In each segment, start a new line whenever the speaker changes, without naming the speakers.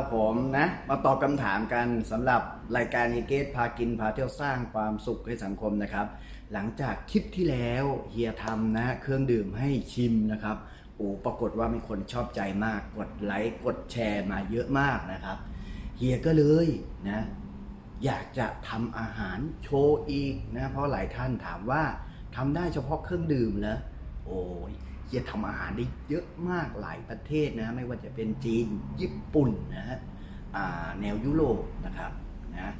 ครับผมนะมาตอบคำถามกันสำหรับรายการเฮเกตพากินพาเที่ยวสร้างความสุขให้สังคมนะครับ หลังจากคลิปที่แล้วเฮียทำนะเครื่องดื่มให้ชิมนะครับโอ้ปรากฏว่ามีคนชอบใจมากกดไลค์กดแชร์มาเยอะมากนะครับเฮียก็เลยนะอยากจะทำอาหารโชว์อีกนะเพราะหลายท่านถามว่าทำได้เฉพาะเครื่องดื่มเหรอโอ้ย เฮียทำอาหารได้เยอะมากหลายประเทศนะ ไม่ว่าจะเป็นจีนญี่ปุ่นนะฮะแนวยุโรปนะครับนะ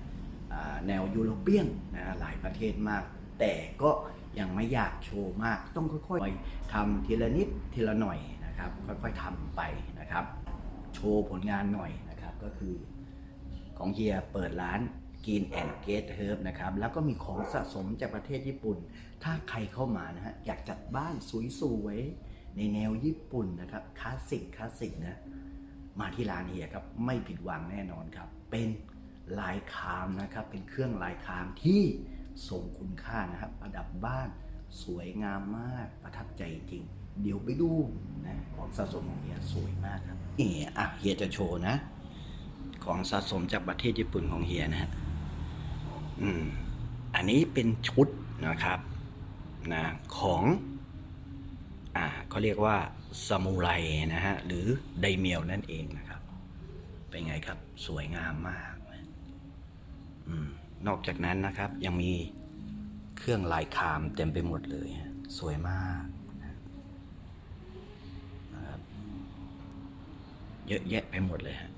แนวยุโรเปียนนะหลายประเทศมาก แต่ก็ยังไม่อยากโชว์มาก ต้องค่อยๆทำทีละนิดทีละหน่อยนะครับ ค่อยๆทำไปนะครับ โชว์ผลงานหน่อยนะครับก็คือของเฮียเปิดร้าน กินแอนเกตเฮิร์บนะครับ แล้วก็มีของสะสมจากประเทศญี่ปุ่น ถ้าใครเข้ามานะฮะ อยากจัดบ้านสวยๆ ในแนวญี่ปุ่นนะครับ คลาสสิกคลาสสิกนะ มาที่ร้านเฮียครับ ไม่ผิดหวังแน่นอนครับ เป็นลายคามนะครับ เป็นเครื่องลายคามที่ทรงคุณค่านะครับ ประดับบ้านสวยงามมาก ประทับใจจริง เดี๋ยวไปดูนะของสะสมของเฮียสวยมากครับนี่อะเฮียจะโชว์นะ ของสะสมจากประเทศญี่ปุ่นของเฮียนะฮะ อืมอันนี้เป็นชุดนะครับนะของอ่าเขาเรียกว่าซามูไรนะฮะหรือไดเมียวนั่นเองนะครับ เป็นไงครับสวยงามมากนอืมนอกจากนั้นนะครับยังมีเครื่องลายคามเต็มไปหมดเลยสวยมากนะครับเยอะแยะไปหมดเลยฮะ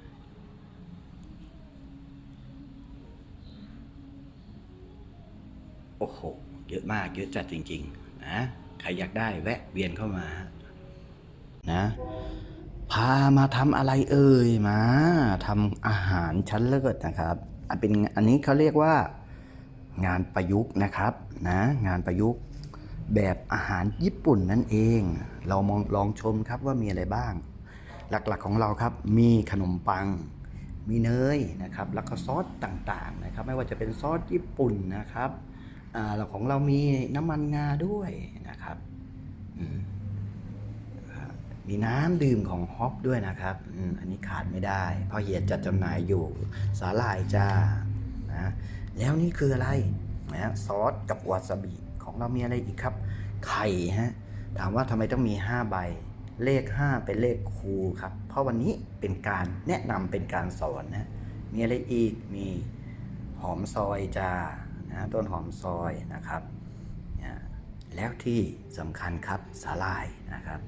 โอ้โห เยอะมาก เยอะจัดจริง ๆ นะ ใครอยากได้แวะเวียนเข้ามา นะ พามาทำอะไรเอ่ย มาทำอาหารชั้นเลิศนะครับ อันเป็นอันนี้เขาเรียกว่า งานประยุกต์นะครับ นะ งานประยุกต์แบบอาหารญี่ปุ่นนั่นเอง เรามองลองชมครับว่ามีอะไรบ้าง หลักๆของเราครับ มีขนมปัง มีเนยนะครับ แล้วก็ซอสต่างๆนะครับ ไม่ว่าจะเป็นซอสญี่ปุ่นนะครับ อ่าเราของเรามีน้ำมันงาด้วยนะครับมีน้ำดื่มของฮอปด้วยนะครับอันนี้ขาดไม่ได้ เพราะเฮียจัดจำหน่ายอยู่สาหร่ายจ้านะแล้วนี่คืออะไรนะซอสกับวาซาบิของเรามีอะไรอีกครับ ไข่ฮะถามว่าทำไมต้องมี 5 ใบ เลข 5 เป็นเลขครูครับ เพราะวันนี้เป็นการแนะนำเป็นการสอนนะมีอะไรอีกมีหอมซอยจ้า นะต้นหอมซอยนะครับแล้วที่สำคัญครับสาลายนะครับ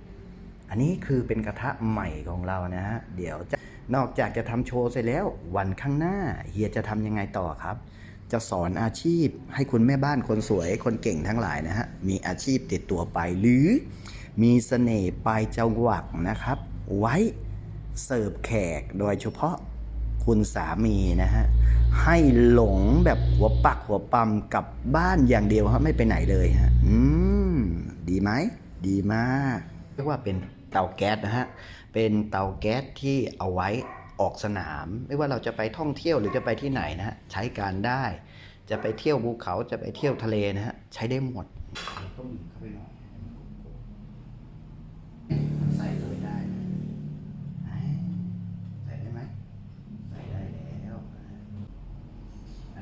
อันนี้คือเป็นกระทะใหม่ของเรานะฮะเดี๋ยวจะนอกจากจะทำโชว์เสร็จแล้ววันข้างหน้าเฮียจะทำยังไงต่อครับ จะสอนอาชีพให้คุณแม่บ้านคนสวยคนเก่งทั้งหลายนะฮะมีอาชีพติดตัวไปหรือมีเสน่ห์ปลายจวักนะครับ ไว้เสิร์ฟแขกโดยเฉพาะ คุณสามีนะฮะให้หลงแบบหัวปักหัวปั๊มกับบ้านอย่างเดียวฮะไม่ไปไหนเลยฮะอืมดีไหมดีมากเรียกว่าเป็นเตาแก๊สนะฮะเป็นเตาแก๊สที่เอาไว้ออกสนาม ไม่ว่าเราจะไปท่องเที่ยวหรือจะไปที่ไหนนะฮะใช้การได้ จะไปเที่ยวภูเขาจะไปเที่ยวทะเลนะฮะใช้ได้หมดต้มเข้าไปหน่อย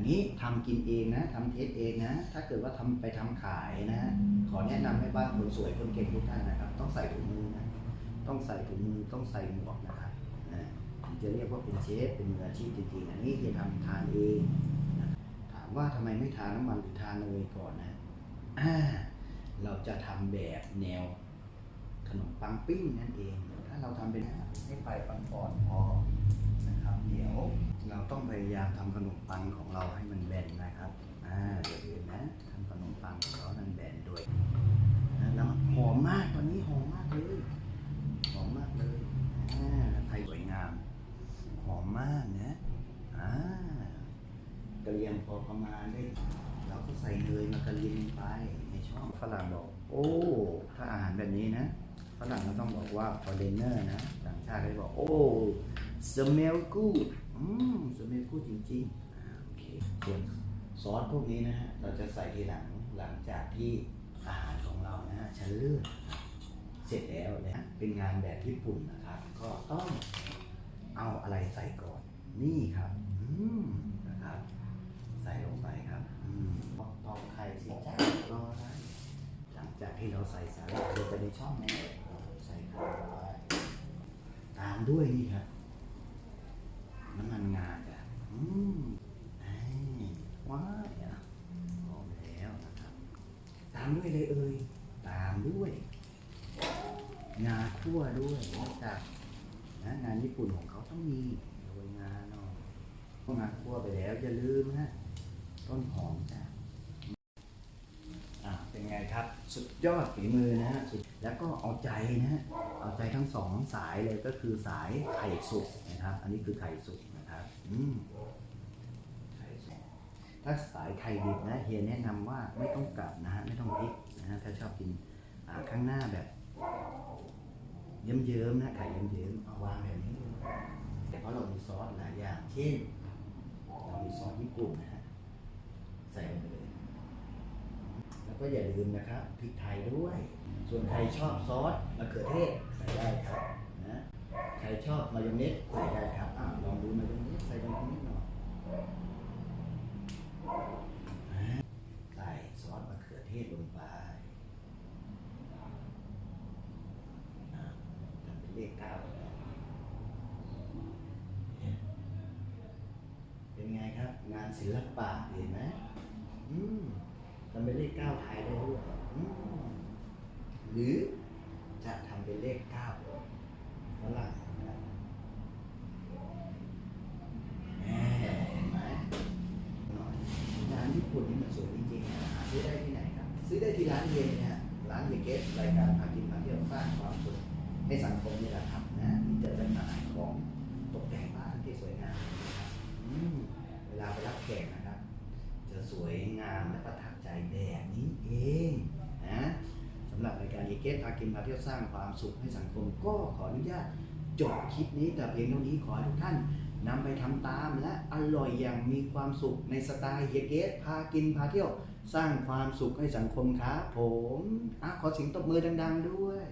นนี้ทำกินเองนะทำเทสเองนะ ถ้าเกิดว่าทำไปทำขายนะ ขอแนะนำให้บ้านคนสวยคนเก่งทุกท่านนะครับ ต้องใส่ถุงมือนะต้องใส่ถุงมือต้องใส่หมวกนะครับถึงจะเรียกว่าเป็นเชฟเป็นมืออาชีพจริงๆอันนี้จะทำทานเองนะถามว่าทำไมไม่ทานน้ำมันหรือทานเนยก่อนนะเราจะทำแบบแนวขนมปังปิ้งนั่นเองถ้าเราทำเป็นให้ไฟอ่อนพอนะครับ เดี๋ยวเราต้อง พยายามทำขนมปังของเราให้มันแบนนะครับอ่าเดี๋ยวเห็นนะทำขนมปังของเราให้มันแบนด้วยนะแล้วหอมมากตอนนี้หอมมากเลยหอมมากเลยอ่าไทยสวยงาม หอมมากนะอ่ากระเรียมพอประมาณได้เราก็ใส่เนยมากระเรียงไปในช่องฝรั่งบอก โอ้ถ้าอาหารแบบนี้นะฝรั่งก็ต้องบอกว่า foreigner นะต่างชาติก็จะบอก โอ้ smell good อืม smell good จริงๆอ่าโอเคส่วนซอสพวกนี้นะฮะ เราจะใส่ทีหลังหลังจากที่อาหารของเรานะฮะชั้นเลือดเสร็จแล้วนะเป็นงานแบบญี่ปุ่นนะครับ ก็ต้องเอาอะไรใส่ก่อน นี่ครับ อืมนะครับ ใส่ลงไปครับอืมตอกตอกไข่สิจ้ารออะไรหลังจากที่เราใส่สาหร่ายลงไปในช่องนี้ใส่ไข่ลงไปตามด้วยนี่ครับ น้ำมันงาจ้ะอืมนี่ว้ายอะพร้อมแล้วนะครับ ตามด้วยเลยเอ่ยตามด้วย งาคั่วด้วยนอกจากนะงานญี่ปุ่นของเขาต้องมีโรยงาหน่อยพวกงาคั่วไปแล้วอย่าลืมนะต้นหอมจ้ะอะเป็นไงครับสุดยอดฝีมือนะฮะสุดแล้วก็เอาใจนะฮะเอาใจทั้งสองสายเลยก็คือสายไข่สุกนะครับ อันนี้คือไข่สุกนะครับอืมไข่สุกถ้าสายไข่ดิบนะเฮียแนะนำว่าไม่ต้องกลับนะฮะไม่ต้องพลิกนะฮะถ้าชอบกินข้างหน้าแบบ เยิ้มๆนะไข่เยิ้มๆเอาวางแบบนี้แต่เพราะเรามีซอสหลายอย่างเช่นเรามีซอสญี่ปุ่นนะฮะใส่ลงไปเลยแล้วก็อย่าลืมนะครับพริกไทยด้วย ส่วนใครชอบซอสมะเขือเทศใส่ได้ครับนะใครชอบมายองเนสใส่ได้ครับอลองดูมายองเนสใส่ลงไปนิดหน่อยใส่ซอสมะเขือเทศลงไป นะทำเป็นเลขเก้าแล้วเนี่ยเป็นไงครับ งาน ศิลปะเห็นไหมอืมทำเป็นเลขเก้าไทยได้ด้วยอืมหรือจะทำเป็นเลขเก้าฝรั่งนะแหมเห็นไหมน่อยงานญี่ปุ่นนี่มันสวยจริงๆนะหาซื้อได้ที่ไหนครับ ซื้อได้ที่ร้านเย็นนะฮะร้านเยเกสรายการพากินพาเที่ยวสร้างความสุขให้สังคมนี่แหละครับนะมีเจอจำหน่ายของตกแต่งบ้านที่สวยงามนะครับ เวลาไปรับแขกนะครับ จะสวยงามและประทับใจแบบนี้เองนะสำหรับรายการเอเกตพากินพาเที่ยวสร้างความสุขให้สังคมก็ขออนุญาตจบคลิปนี้แต่เพียงเท่านี้ขอให้ทุกท่านนำไปทำตามและอร่อยอย่างมีความสุขในสไตล์เฮยเกตพากินพาเที่ยว สร้างความสุขให้สังคมครับผมอขอเสียงตบมือดัง ๆ ด้วย